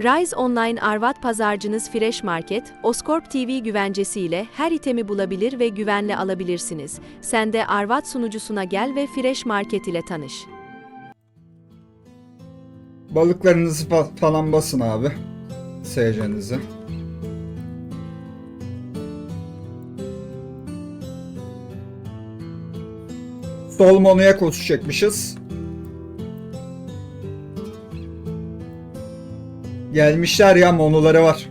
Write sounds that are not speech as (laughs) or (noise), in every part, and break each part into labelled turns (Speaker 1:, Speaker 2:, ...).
Speaker 1: Rise Online Arvat pazarcınız Fresh Market, Oscorp TV güvencesiyle her itemi bulabilir ve güvenle alabilirsiniz. Sen de Arvat sunucusuna gel ve Fresh Market ile tanış.
Speaker 2: Balıklarınızı fa- falan basın abi. Sol monoya koşacakmışız. Gelmişler ya monoları var.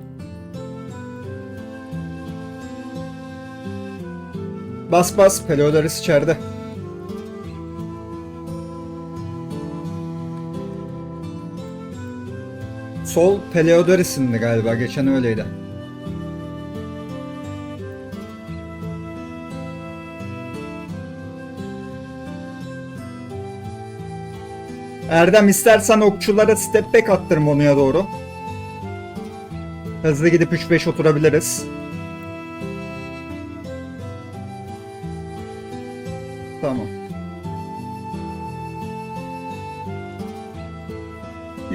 Speaker 2: Bas bas Peliodaris içeride. Sol Peliodoris'indi galiba. Geçen öyleydi. Erdem istersen okçulara step back attır Monu'ya doğru. Hızlı gidip 3-5 oturabiliriz. Tamam.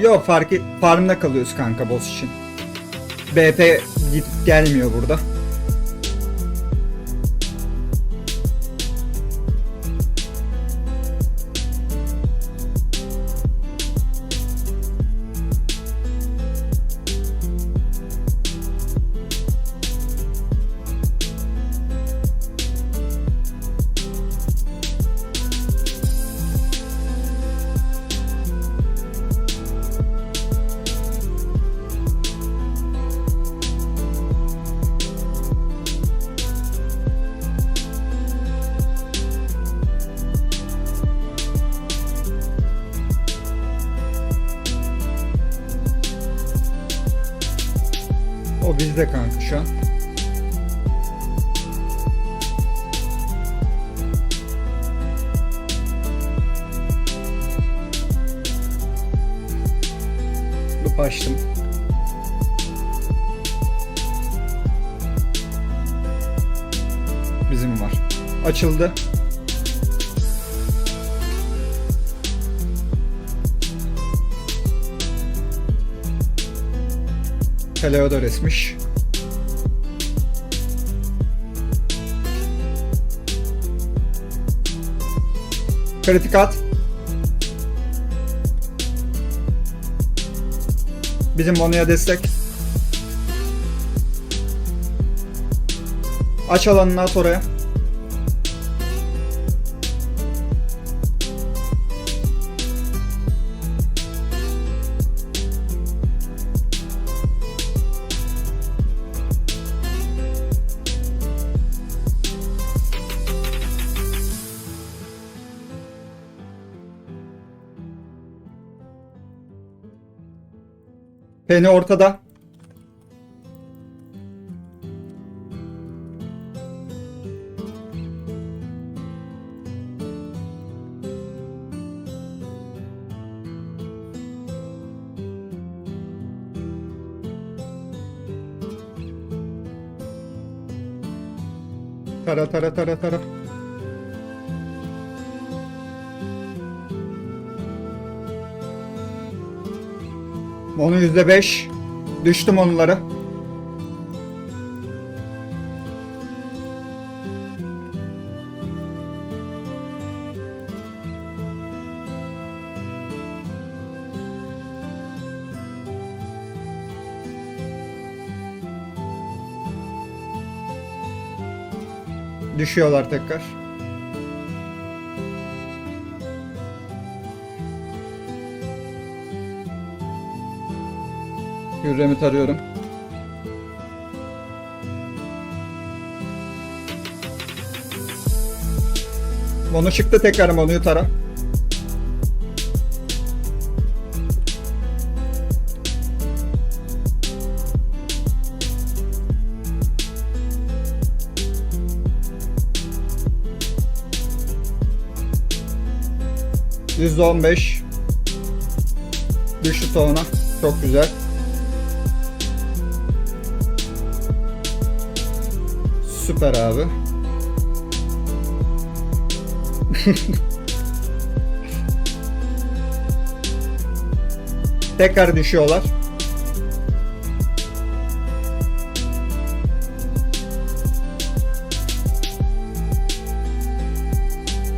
Speaker 2: Yo fark farmda kalıyoruz kanka boss için. BP gidip gelmiyor burada. Bizde kanka şu an. Loop açtım. Bizim var. Açıldı. Teleodores'miş. Kritik at. Bizim Mono'ya destek. Aç alanını at oraya. Penny ortada. Tara tara tara tara. Onu yüzde beş. Düştüm onlara. Düşüyorlar tekrar. Hürrem'i tarıyorum. Mono çıktı tekrar Mono'yu tara. Yüzde on beş. Düştü tona. Çok güzel. Süper abi. (laughs) Tekrar düşüyorlar.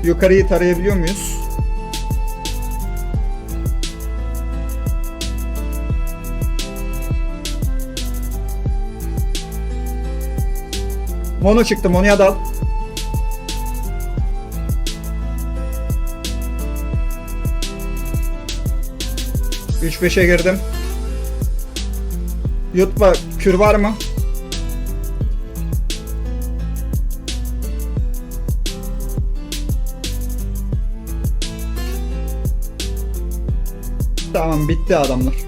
Speaker 2: Yukarıyı tarayabiliyor muyuz? Mono çıktı. Mono'ya dal. Üç beşe girdim. Yutma. Kür var mı? Tamam bitti adamlar.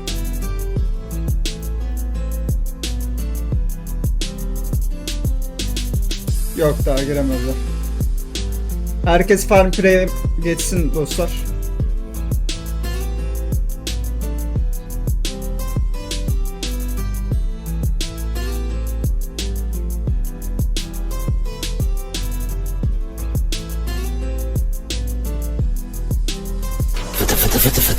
Speaker 2: Yok daha giremezler. Herkes farm preye geçsin dostlar.
Speaker 3: Fıtı fıtı fıtı fıtı.